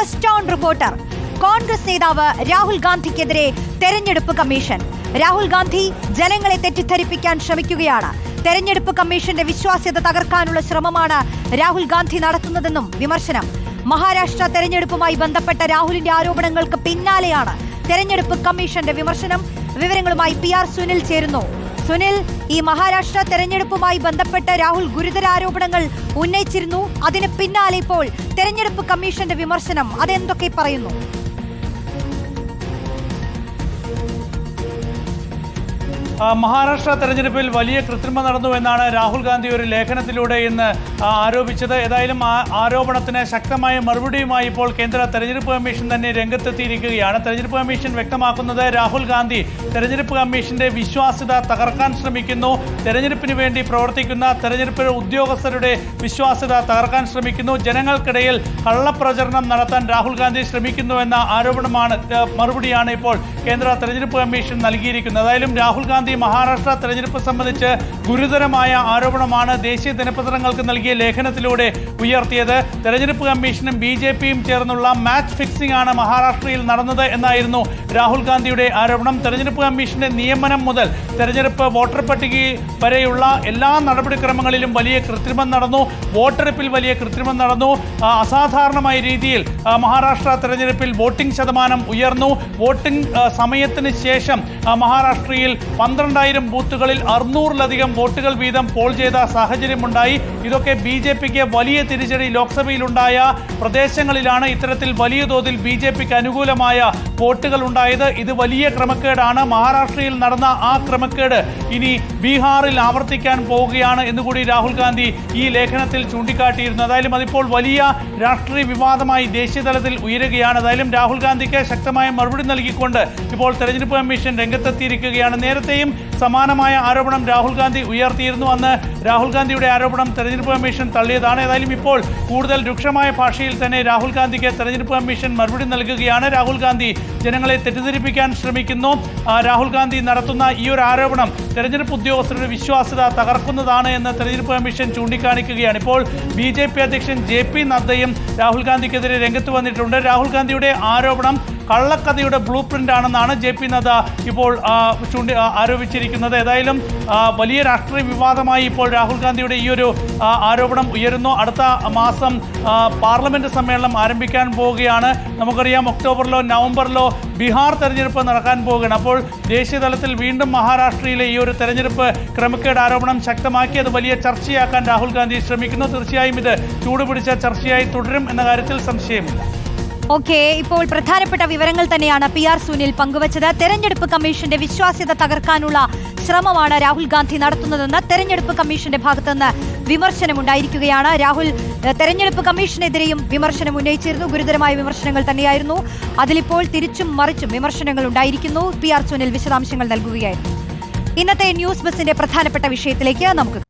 First reporter. Congress നേതാവ് രാഹുൽ ഗാന്ധിക്കെതിരെ തെരഞ്ഞെടുപ്പ് commission. Rahul Gandhi ജനങ്ങളെ തെറ്റിദ്ധരിപ്പിക്കാൻ ശ്രമിക്കുകയാണ്. തെരഞ്ഞെടുപ്പ് കമ്മീഷന്റെ വിശ്വാസ്യത തകർക്കാനുള്ള ശ്രമമാണ് രാഹുൽ ഗാന്ധി നടത്തുന്നതെന്നും വിമർശനം. മഹാരാഷ്ട്ര തെരഞ്ഞെടുപ്പുമായി ബന്ധപ്പെട്ട രാഹുലിന്റെ ആരോപണങ്ങൾക്ക് പിന്നാലെയാണ് തെരഞ്ഞെടുപ്പ് കമ്മീഷന്റെ വിമർശനം. വിവരങ്ങളുമായി പി ആർ സുനിൽ ചേരുന്നു. സുനിൽ ഈ മഹാരാഷ്ട്ര തെരഞ്ഞെടുപ്പുമായി ബന്ധപ്പെട്ട് രാഹുൽ ഗുരുതര ആരോപണങ്ങൾ ഉന്നയിച്ചിരുന്നു. അതിന് പിന്നാലെ ഇപ്പോൾ തെരഞ്ഞെടുപ്പ് കമ്മീഷന്റെ വിമർശനം അതെന്തൊക്കെ പറയുന്നു? മഹാരാഷ്ട്ര തെരഞ്ഞെടുപ്പിൽ വലിയ കൃത്രിമം നടന്നു എന്നാണ് രാഹുൽ ഗാന്ധി ഒരു ലേഖനത്തിലൂടെ ഇന്ന് ആരോപിച്ചത്. ഏതായാലും ആ ആരോപണത്തിന് ശക്തമായ മറുപടിയുമായി ഇപ്പോൾ കേന്ദ്ര തെരഞ്ഞെടുപ്പ് കമ്മീഷൻ തന്നെ രംഗത്തെത്തിയിരിക്കുകയാണ്. തെരഞ്ഞെടുപ്പ് കമ്മീഷൻ വ്യക്തമാക്കുന്നത് രാഹുൽ ഗാന്ധി തെരഞ്ഞെടുപ്പ് കമ്മീഷന്റെ വിശ്വാസ്യത തകർക്കാൻ ശ്രമിക്കുന്നു. തെരഞ്ഞെടുപ്പിന് വേണ്ടി പ്രവർത്തിക്കുന്ന തെരഞ്ഞെടുപ്പ് ഉദ്യോഗസ്ഥരുടെ വിശ്വാസ്യത തകർക്കാൻ ശ്രമിക്കുന്നു. ജനങ്ങൾക്കിടയിൽ കള്ളപ്രചരണം നടത്താൻ രാഹുൽ ഗാന്ധി ശ്രമിക്കുന്നുവെന്ന ആരോപണമാണ് മറുപടിയാണ് ഇപ്പോൾ കേന്ദ്ര തെരഞ്ഞെടുപ്പ് കമ്മീഷൻ നൽകിയിരിക്കുന്നത്. ഏതായാലും രാഹുൽ ഗാന്ധി മഹാരാഷ്ട്ര തെരഞ്ഞെടുപ്പ് സംബന്ധിച്ച് ഗുരുതരമായ ആരോപണമാണ് ദേശീയ ദിനപത്രങ്ങൾക്ക് നൽകിയ ലേഖനത്തിലൂടെ ഉയർത്തിയത്. തെരഞ്ഞെടുപ്പ് കമ്മീഷനും ബി ജെ പിയും ചേർന്നുള്ള മാച്ച് ഫിക്സിംഗ് ആണ് മഹാരാഷ്ട്രയിൽ നടന്നത് എന്നായിരുന്നു രാഹുൽ ഗാന്ധിയുടെ ആരോപണം. തെരഞ്ഞെടുപ്പ് കമ്മീഷന്റെ നിയമനം മുതൽ തെരഞ്ഞെടുപ്പ് വോട്ടർ പട്ടിക വരെയുള്ള എല്ലാ നടപടിക്രമങ്ങളിലും വലിയ കൃത്രിമം നടന്നു. വോട്ടെടുപ്പിൽ വലിയ കൃത്രിമം നടന്നു. അസാധാരണമായ രീതിയിൽ മഹാരാഷ്ട്ര തെരഞ്ഞെടുപ്പിൽ വോട്ടിംഗ് ശതമാനം ഉയർന്നു. വോട്ടിംഗ് സമയത്തിന് ശേഷം മഹാരാഷ്ട്രയിൽ പന്ത്രണ്ടായിരം ബൂത്തുകളിൽ അറുന്നൂറിലധികം വോട്ടുകൾ വീതം പോൾ ചെയ്ത സാഹചര്യമുണ്ടായി. ഇതൊക്കെ ബി ജെ പിക്ക് വലിയ തിരിച്ചടി ലോക്സഭയിലുണ്ടായ പ്രദേശങ്ങളിലാണ് ഇത്തരത്തിൽ വലിയ തോതിൽ ബി ജെ പിക്ക് അനുകൂലമായ വോട്ടുകൾ ഉണ്ടായത്. ഇത് വലിയ ക്രമക്കേടാണ്. മഹാരാഷ്ട്രയിൽ നടന്ന ആ ക്രമക്കേട് ഇനി ബീഹാറിൽ ആവർത്തിക്കാൻ പോവുകയാണ് എന്നുകൂടി രാഹുൽ ഗാന്ധി ഈ ലേഖനത്തിൽ ചൂണ്ടിക്കാട്ടിയിരുന്നു. അതായാലും അതിപ്പോൾ വലിയ രാഷ്ട്രീയ വിവാദമായി ദേശീയ തലത്തിൽ ഉയരുകയാണ്. അതായാലും രാഹുൽ ഗാന്ധിക്ക് ശക്തമായ മറുപടി നൽകിക്കൊണ്ട് ഇപ്പോൾ തെരഞ്ഞെടുപ്പ് കമ്മീഷൻ രംഗത്തെത്തിയിരിക്കുകയാണ്. നേരത്തെയും സമാനമായ ആരോപണം രാഹുൽ ഗാന്ധി ഉയർത്തിയിരുന്നു. അന്ന് രാഹുൽ ഗാന്ധിയുടെ ആരോപണം തെരഞ്ഞെടുപ്പ് കമ്മീഷൻ തള്ളിയതാണ്. ഏതായാലും ഇപ്പോൾ കൂടുതൽ രൂക്ഷമായ ഭാഷയിൽ തന്നെ രാഹുൽ ഗാന്ധിക്ക് തെരഞ്ഞെടുപ്പ് കമ്മീഷൻ മറുപടി നൽകുകയാണ്. രാഹുൽ ഗാന്ധി ജനങ്ങളെ തെറ്റിദ്ധരിപ്പിക്കാൻ ശ്രമിക്കുന്നു. രാഹുൽ ഗാന്ധി നടത്തുന്ന ഈ ഒരു ആരോപണം തെരഞ്ഞെടുപ്പ് ഉദ്യോഗസ്ഥരുടെ വിശ്വാസ്യത തകർക്കുന്നതാണ് എന്ന് തെരഞ്ഞെടുപ്പ് കമ്മീഷൻ ചൂണ്ടിക്കാണിക്കുകയാണ്. ഇപ്പോൾ ബി ജെ പി അധ്യക്ഷൻ ജെ പി നദ്ദയും രാഹുൽ ഗാന്ധിക്കെതിരെ രംഗത്ത് വന്നിട്ടുണ്ട്. രാഹുൽ ഗാന്ധിയുടെ ആരോപണം കള്ളക്കഥയുടെ ബ്ലൂ പ്രിന്റ് ആണെന്നാണ് ജെ പി നദ്ദ ഇപ്പോൾ ചൂണ്ടി ആരോപിച്ചിരിക്കുന്നത്. ഏതായാലും വലിയ രാഷ്ട്രീയ വിവാദമായി ഇപ്പോൾ രാഹുൽ ഗാന്ധിയുടെ ഈ ഒരു ആരോപണം ഉയരുന്നു. അടുത്ത മാസം പാർലമെന്റ് സമ്മേളനം ആരംഭിക്കാൻ പോവുകയാണ്. നമുക്കറിയാം ഒക്ടോബറിലോ നവംബറിലോ ബീഹാർ തെരഞ്ഞെടുപ്പ് നടക്കാൻ പോവുകയാണ്. അപ്പോൾ ദേശീയ തലത്തിൽ വീണ്ടും മഹാരാഷ്ട്രയിലെ ഈ ഒരു തെരഞ്ഞെടുപ്പ് ക്രമക്കേട് ആരോപണം ശക്തമാക്കി. അത് വലിയ ചർച്ചയാക്കാൻ രാഹുൽ ഗാന്ധി ശ്രമിക്കുന്നു. തീർച്ചയായും ഇത് ചൂടുപിടിച്ച ചർച്ചയായി തുടരും എന്ന കാര്യത്തിൽ സംശയമില്ല. ഓക്കെ ഇപ്പോൾ പ്രധാനപ്പെട്ട വിവരങ്ങൾ തന്നെയാണ് പി ആർ സുനിൽ പങ്കുവച്ചത്. തെരഞ്ഞെടുപ്പ് കമ്മീഷന്റെ വിശ്വാസ്യത തകർക്കാനുള്ള ശ്രമമാണ് രാഹുൽ ഗാന്ധി നടത്തുന്നതെന്ന് തെരഞ്ഞെടുപ്പ് കമ്മീഷന്റെ ഭാഗത്തുനിന്ന് വിമർശനമുണ്ടായിരിക്കുകയാണ്. രാഹുൽ തെരഞ്ഞെടുപ്പ് കമ്മീഷനെതിരെയും വിമർശനം ഉന്നയിച്ചിരുന്നു. ഗുരുതരമായ വിമർശനങ്ങൾ തന്നെയായിരുന്നു. അതിലിപ്പോൾ തിരിച്ചും മറിച്ചും വിമർശനങ്ങൾ ഉണ്ടായിരിക്കുന്നു. പി ആർ സുനിൽ വിശദാംശങ്ങൾ നൽകുകയായിരുന്നു. ഇന്നത്തെ ന്യൂസ് ബസിന്റെ പ്രധാനപ്പെട്ട വിഷയത്തിലേക്ക് നമുക്ക്